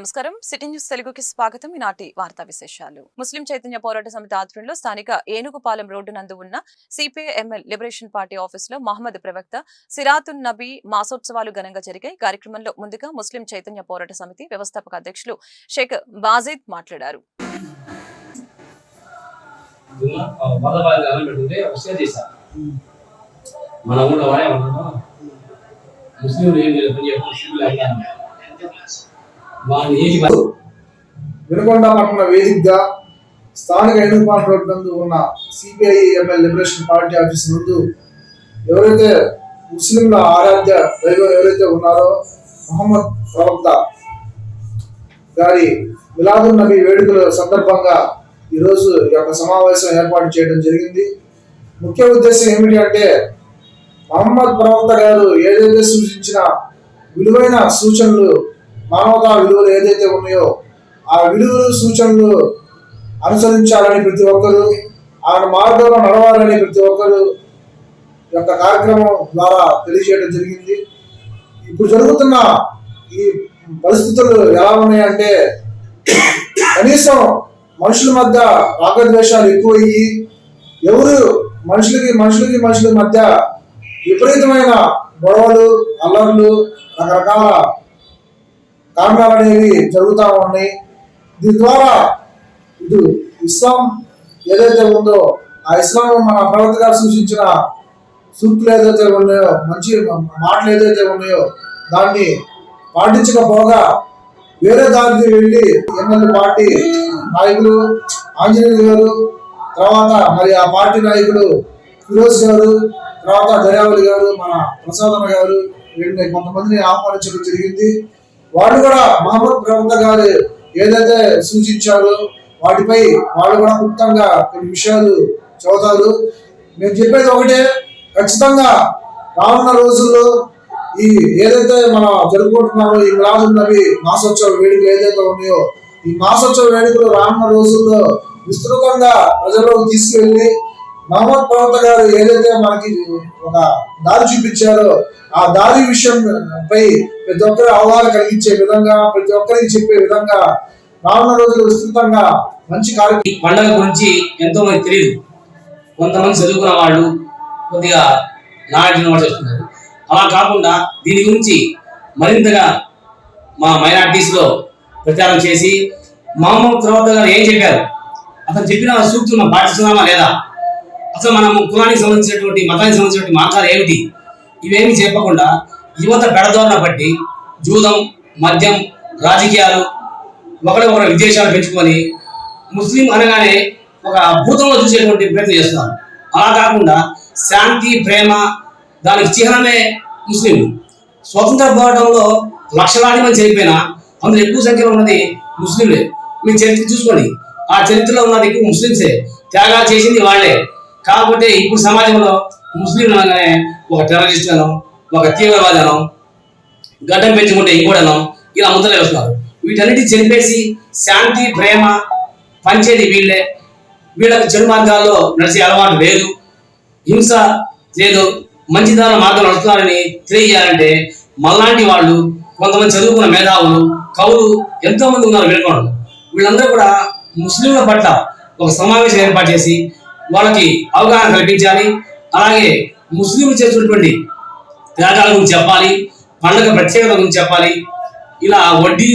నమస్కారం. City news తెలుగుకి స్వాగతం. ఈనాటి వార్తా విశేషాలు. ముస్లిం చైతన్య పోరాట సమితి ఆధ్వర్యంలో స్థానిక ఏనుగుపాలెం రోడ్డు నందు ఉన్న సిపిఐఎంఎల్ లిబరేషన్ పార్టీ ఆఫీసులో మహమ్మద్ ప్రవక్త సిరాతున్ నబీ మాసోత్సవాలు ఘనంగా జరిగాయి. కార్యక్రమంలో ముందుగా ముస్లిం చైతన్య పోరాట సమితి వ్యవస్థాపక అధ్యక్షులు షేక్ బాజీద్ మాట్లాడారు. ముస్లింలు ఏం వినుకొండ పట్టణ వేదికగా స్థానిక ఎన్నికపాటు రోడ్ నందు ఉన్న CPI ML liberation party office ముందు ఎవరైతే ముస్లింల ఆరాధ్య దైవం ఎవరైతే ఉన్నారో మహమ్మద్ ప్రవక్త గారి మిలాదు నబీ వేడుకల సందర్భంగా ఈరోజు ఈ యొక్క సమావేశం ఏర్పాటు చేయడం జరిగింది. ముఖ్య ఉద్దేశం ఏమిటి అంటే మహమ్మద్ ప్రవక్త గారు ఏదైతే సూచించిన విలువైన సూచనలు మానవతా విలువలు ఏదైతే ఉన్నాయో ఆ విలువలు సూచనలు అనుసరించాలని ప్రతి ఒక్కరూ ఆయన మార్గంలో నడవాలని ప్రతి ఒక్కరూ యొక్క కార్యక్రమం ద్వారా తెలియజేయడం జరిగింది. ఇప్పుడు జరుగుతున్న ఈ పరిస్థితులు ఎలా ఉన్నాయంటే కనీసం మనుషుల మధ్య రాగద్వేషాలు ఎక్కువయ్యి ఎవరు మనుషులకి మనుషులకి మనుషుల మధ్య విపరీతమైన గొడవలు అల్లర్లు రకరకాల కారణాలు అనేవి జరుగుతూ ఉన్నాయి. దీని ద్వారా ఇటు ఇస్లాం ఏదైతే ఉందో ఆ ఇస్లాం మన ప్రవర్త గారు సూచించిన సూక్తులు ఏదైతే ఉన్నాయో మంచి మాటలు ఏదైతే ఉన్నాయో దాన్ని పాటించకపోగా వేరే దానికి వెళ్ళి ఎమ్మెల్యే పార్టీ నాయకులు ఆంజనేయులు గారు తర్వాత మరి ఆ పార్టీ నాయకులు ఫిరోజ్ గారు తర్వాత దర్యావళి గారు మన ప్రసాదన్న గారు వీళ్ళని కొంతమందిని ఆహ్వానించడం జరిగింది. వాళ్ళు కూడా మహమ్మద్ ప్రవక్త గారు ఏదైతే సూచించారో వాటిపై వాళ్ళు కూడా క్లుప్తంగా కొన్ని విషయాలు చదువుతారు. మేము చెప్పేది ఒకటే ఖచ్చితంగా రానున్న రోజుల్లో ఈ ఏదైతే మనం జరుపుకుంటున్నామో ఈ మిలాదున్ నవి మాసోత్సవ వేడుకలు ఏదైతే ఉన్నాయో ఈ మాసోత్సవ వేడుకలు రానున్న రోజుల్లో విస్తృతంగా ప్రజల్లోకి తీసుకువెళ్ళి మహమ్మద్ ప్రవక్త గారు ఏదైతే మనకి ఒక దారి చూపించారో ఆ దారి విషయం పై ప్రతి ఒక్కరి అవగాహన కలిగించే విధంగా ప్రతి ఒక్కరికి చెప్పే విధంగా రానున్న రోజులు విస్తృతంగా మంచి కార్యక్రమం పండగ గురించి ఎంతో మంది తెలియదు. కొంతమంది చదువుకున్న వాళ్ళు కొద్దిగా నాలెడ్జ్ వాళ్ళు చేస్తున్నారు అలా కాకుండా దీని గురించి మరింతగా మా మైనార్టీస్లో ప్రచారం చేసి మహమ్మద్ ప్రవక్త గారు ఏం చెప్పారు? అతను చెప్పిన సూక్తులు మనం పాటిస్తున్నామా లేదా? అసలు మనం కులానికి సంబంధించినటువంటి మతానికి సంబంధించినటువంటి మార్గాలు ఏమిటి? ఇవేమి చెప్పకుండా యువత పెడదోరణ బట్టి జూదం మద్యం రాజకీయాలు ఒకరికొకరు విదేశాలు పెంచుకొని ముస్లిం అనగానే ఒక భూతంలో చూసేటువంటి ప్రయత్నం చేస్తున్నారు. అలా కాకుండా శాంతి ప్రేమ దానికి చిహ్నమే ముస్లింలు స్వతంత్ర పోరాటంలో లక్షలాది మంది చనిపోయినా అందులో ఎక్కువ సంఖ్యలో ఉన్నది ముస్లింలే. మీ చరిత్ర చూసుకోండి. ఆ చరిత్రలో ఉన్నది ఎక్కువ ముస్లింసే. త్యాగాలు చేసింది వాళ్ళే. కాకపోతే ఇప్పుడు సమాజంలో ముస్లింలు అనగానే ఒక టెర్రరిస్ట్ అనం ఒక తీవ్రవాది అనం గడ్డం పెంచుకుంటే ఇంకోడనం ఇలా ముద్రలు వేస్తున్నారు. వీటన్నిటి చంపేసి శాంతి ప్రేమ పంచేది వీళ్ళే. వీళ్ళకి చెడు మార్గాల్లో నడిచే అలవాటు లేదు. హింస లేదు. మంచిదాన మార్గం నడుస్తున్నారని తెలియజేయాలంటే మళ్ళాంటి వాళ్ళు కొంతమంది చదువుకున్న మేధావులు కవులు ఎంతోమంది ఉన్నారు వెళ్ళకుండా వీళ్ళందరూ కూడా ముస్లింల పట్ల ఒక సమావేశం ఏర్పాటు చేసి వాళ్ళకి అవగాహన కల్పించాలి. అలాగే ముస్లింలు చేస్తున్నటువంటి త్యాగాల గురించి చెప్పాలి. పండుగ ప్రత్యేకత గురించి చెప్పాలి. ఇలా వడ్డీ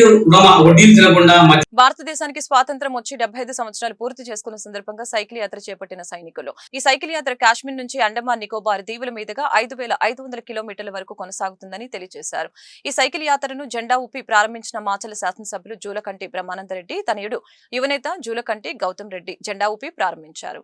వడ్డీలు తినకుండా భారతదేశానికి స్వాతంత్రం వచ్చి డెబ్బై ఐదు సంవత్సరాలు పూర్తి చేసుకున్న సందర్భంగా సైకిల్ యాత్ర చేపట్టిన సైనికులు. ఈ సైకిల్ యాత్ర కాశ్మీర్ నుంచి అండమాన్ నికోబార్ దీవుల మీదుగా ఐదు వేల ఐదు వందల కిలోమీటర్ల వరకు కొనసాగుతుందని తెలియజేశారు. ఈ సైకిల్ యాత్రను జెండా ఊపి ప్రారంభించిన మాచల శాసనసభ్యులు జూలకంటి బ్రహ్మానందరెడ్డి తనయుడు యువనేత జూలకంటి గౌతమ్ రెడ్డి జెండా ఊపి ప్రారంభించారు.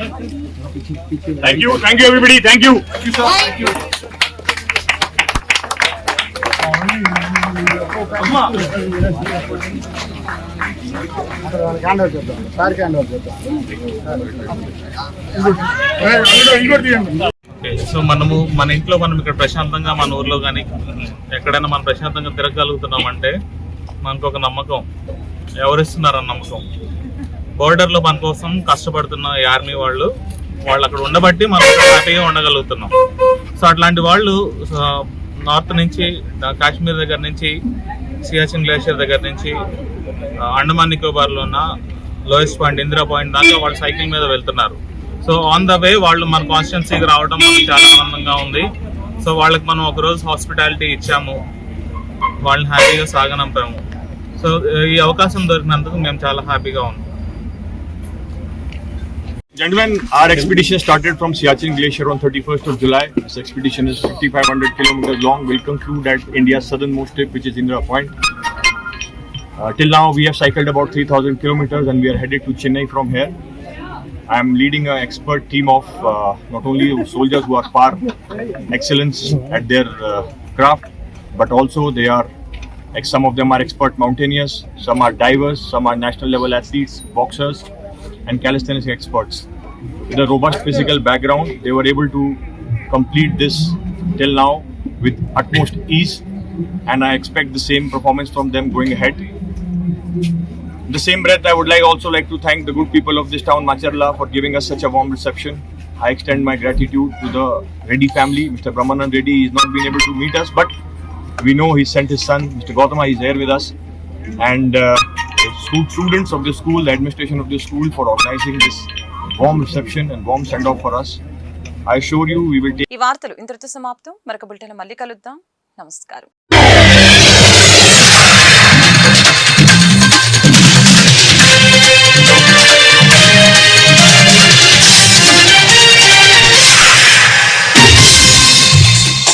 Thank you, thank you, everybody. Thank you. Okay so మనము మన ఇంట్లో మనం ఇక్కడ ప్రశాంతంగా మన ఊర్లో కానీ ఎక్కడైనా మనం ప్రశాంతంగా తిరగలుగుతున్నామంటే మనకు ఒక నమ్మకం. ఎవరిస్తున్నారన్న నమ్మకం? బోర్డర్లో మన కోసం కష్టపడుతున్న ఆర్మీ వాళ్ళు వాళ్ళు అక్కడ ఉండబట్టి మనం హ్యాపీగా ఉండగలుగుతున్నాం. సో అట్లాంటి వాళ్ళు నార్త్ నుంచి కాశ్మీర్ దగ్గర నుంచి సియాచిన్ గ్లేషియర్ దగ్గర నుంచి అండమాన్ నికోబార్లో ఉన్న లోయెస్ట్ పాయింట్ ఇందిరా పాయింట్ దాకా వాళ్ళు సైకిల్ మీద వెళ్తున్నారు. సో ఆన్ ద వే వాళ్ళు మన కాన్స్టిట్యున్సీకి రావడం మనకు చాలా ఆనందంగా ఉంది. సో వాళ్ళకి మనం ఒక రోజు హాస్పిటాలిటీ ఇచ్చాము. వాళ్ళని హ్యాపీగా సాగనంపాము. సో ఈ అవకాశం దొరికినందుకు మేము చాలా హ్యాపీగా ఉన్నాం. Gentlemen, our expedition started from Siachen Glacier on 31st of July. This expedition is 5,500 kilometers long. Will conclude at India's southernmost tip, which is Indira Point. Uh, till now, we have cycled about 3,000 kilometers and we are headed to Chennai from here. I am leading an expert team of uh, not only soldiers who are par excellence at their uh, craft, but also they are like some of them are expert mountaineers, some are divers, some are national level athletes, boxers, and calisthenics experts. With a robust physical background, they were able to complete this till now with utmost ease, and I expect the same performance from them going ahead. In the same breath, I would like also like to thank the good people of this town, Macharla, for giving us such a warm reception. I extend my gratitude to the Reddy family. Mr. Brahmanan Reddy is not been able to meet us, but we know he sent his son, Mr. Gautama, is here with us, and uh, school students of the school, the administration of the school, for organizing this warm reception and warm send off for us. I assure you, we will take. ఈ వార్తలు ఇంతటితో సమాప్తం మరొక bulletin మళ్ళీ కలుద్దాం నమస్కారం